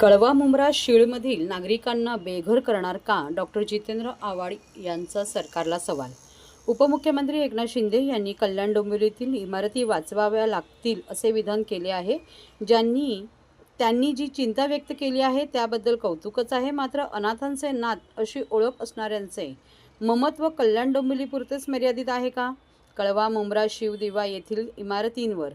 कळवा मुंब्रा शीळमधील नागरिकांना बेघर करणार का? डॉक्टर जितेंद्र आव्हाड यांचा सरकारला सवाल. उपमुख्यमंत्री एकनाथ शिंदे यांनी कल्याण डोंबिवलीतील इमारती वाचवाव्या लागतील असे विधान केले आहे. ज्यांनी त्यांनी जी चिंता व्यक्त केली आहे त्याबद्दल कौतुकच आहे. मात्र अनाथांचे नात अशी ओळख असणाऱ्यांचे ममत्व कल्याण डोंबिवलीपुरतेच मर्यादित आहे का? कळवा मुंब्रा शिवदिवा येथील इमारतींवर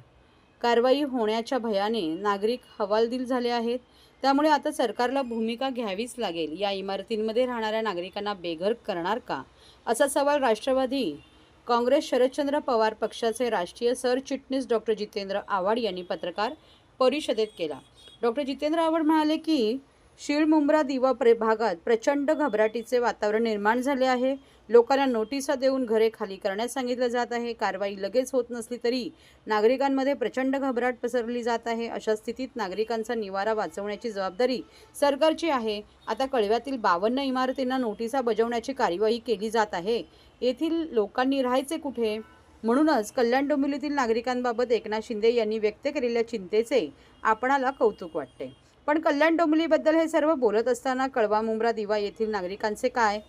कारवाई होण्याच्या भयाने नागरिक हवालदिल झाले आहेत. त्यामुळे आता सरकारला भूमिका घ्यावीच लागेल. या इमारतींमध्ये राहणाऱ्या नागरिकांना बेघर करणार का? असा सवाल राष्ट्रवादी काँग्रेस शरदचंद्र पवार पक्षाचे राष्ट्रीय सरचिटणीस डॉक्टर जितेंद्र आव्हाड यांनी पत्रकार परिषदेत केला. डॉक्टर जितेंद्र आव्हाड म्हणाले की शिळमुंब्रा दिवा प्रे भागात प्रचंड घबराटीचे वातावरण निर्माण झाले आहे. लोकांना नोटिसा देऊन घरे खाली करण्यास सांगितलं जात आहे. कारवाई लगेच होत नसली तरी नागरिकांमध्ये प्रचंड घबराट पसरली जात आहे. अशा स्थितीत नागरिकांचा निवारा वाचवण्याची जबाबदारी सरकारची आहे. आता कळव्यातील बावन्न इमारतींना नोटिसा बजावण्याची कार्यवाही केली जात आहे. येथील लोकांनी राहायचे कुठे? म्हणूनच कल्याण डोंबिवलीतील नागरिकांबाबत एकनाथ शिंदे यांनी व्यक्त केलेल्या चिंतेचे आपणाला कौतुक वाटते. पण कल्याण डोंबिवलीबद्दल हे सर्व बोलत असताना कळवा मुंब्रा दिवा येथील नागरिकांचे काय?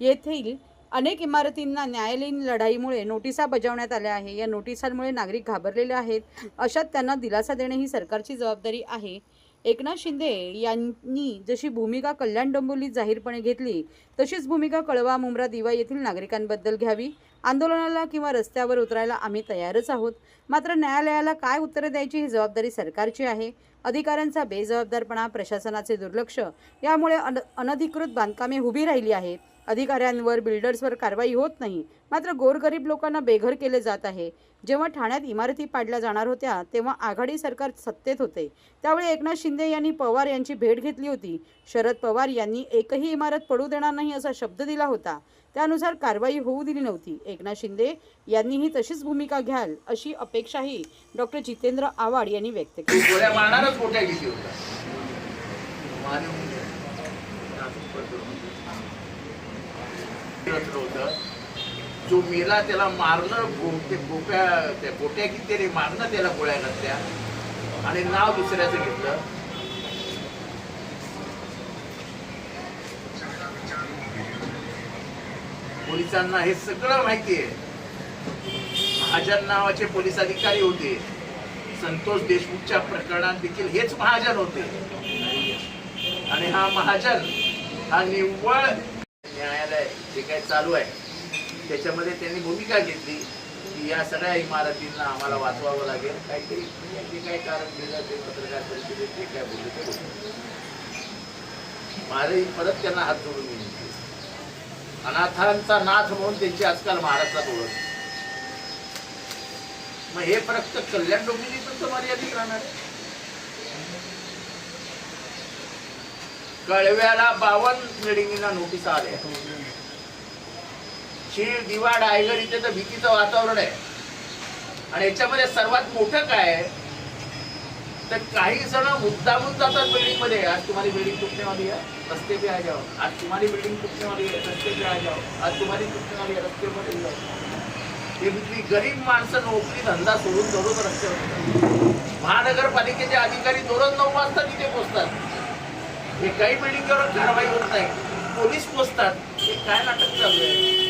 येथील अनेक इमारतींना न्यायालयीन लढाईमुळे नोटिसा बजावण्यात आल्या आहे. या नोटिसांमुळे नागरिक घाबरलेले आहेत. अशात त्यांना दिलासा देणे ही सरकारची जबाबदारी आहे. एकनाथ शिंदे यांनी जशी भूमिका कल्याण डोंबिवलीत जाहीरपणे घेतली तशीच भूमिका कळवा मुंब्रा दिवा येथील नागरिकांबद्दल घ्यावी. आंदोलनाला किंवा रस्त्यावर उतरायला आम्ही तयारच आहोत. मात्र न्यायालयाला काय उत्तरे द्यायची ही जबाबदारी सरकारची आहे? अधिकाऱ्यांचा बेजबाबदारपणा प्रशासनाचे दुर्लक्ष यामुळे अन अनधिकृत बांधकामे उभी राहिली आहेत. अधिकाऱ्यांवर बिल्डर्सवर कारवाई होत नाही. मात्र गोरगरीब लोकांना बेघर केले जात आहे. जेव्हा ठाण्यात इमारती पाडल्या जाणार होत्या तेव्हा आघाडी सरकार सत्तेत होते. त्यावेळी एकनाथ शिंदे यांनी पवार यांची भेट घेतली होती. शरद पवार यांनी एकही इमारत पडू देणार नाही असा शब्द दिला होता. त्यानुसार कारवाई होऊ दिली नव्हती. एकनाथ शिंदे यांनीही तशीच भूमिका घ्याल अशी अपेक्षाही डॉक्टर जितेंद्र आव्हाड यांनी व्यक्त केली. होतं. जो मेला त्याला मारणं गो- ते गोप्या त्या गोट्या किती त्याने मारणं त्याला गोळ्या घातल्या. आणि नाव दुसऱ्याचं घेतलं. पोलिसांना हे सगळं माहिती आहे. महाजन नावाचे पोलीस अधिकारी होते. संतोष देशमुखच्या प्रकरणात देखील हेच महाजन होते. आणि हा महाजन हा निव्वळ न्यायालय जे काही चालू आहे त्याच्यामध्ये त्यांनी भूमिका घेतली की या सगळ्या इमारतींना आम्हाला वाचवावं लागेल. काहीतरी जे काही कारण दिलं ते पत्रकार परिषदेत जे काय बोलले ते बोलले. परत त्यांना हात जोडून विनंती अनाथांचा नाथ म्हणून त्यांची आजकाल महाराष्ट्रात ओळख मग हे फक्त कल्याण डोंबिवलीपर्यंत मर्यादित राहणार कळव्याला बावन्न बिल्डिंगींना नोटीस आल्या शीळ दिवा डायगर इथे तर भीतीचं वातावरण आहे. आणि याच्यामध्ये सर्वात मोठं काय आहे? तर काही जण मुद्दामून जातात बिल्डिंगमध्ये आज तुम्हाला बिल्डिंग टूटने वाली आहे रस्ते पे आ जाओ आज तुम्हाला बिल्डिंग टूटने वाली आहे रस्ते पे आ जाओ आज तुम्हारी टूटने वाली है रस्ते मध्ये जाओ हे गरीब माणसं नोकरी धंदा सोडून दररोज रस्त्यावर महानगरपालिकेचे अधिकारी दररोज नऊ वाजता तिथे पोहोचतात. हे काही बिल्डिंगवर कारवाई होत नाही. पोलीस पोचतात हे काय नाटक चालू आहे?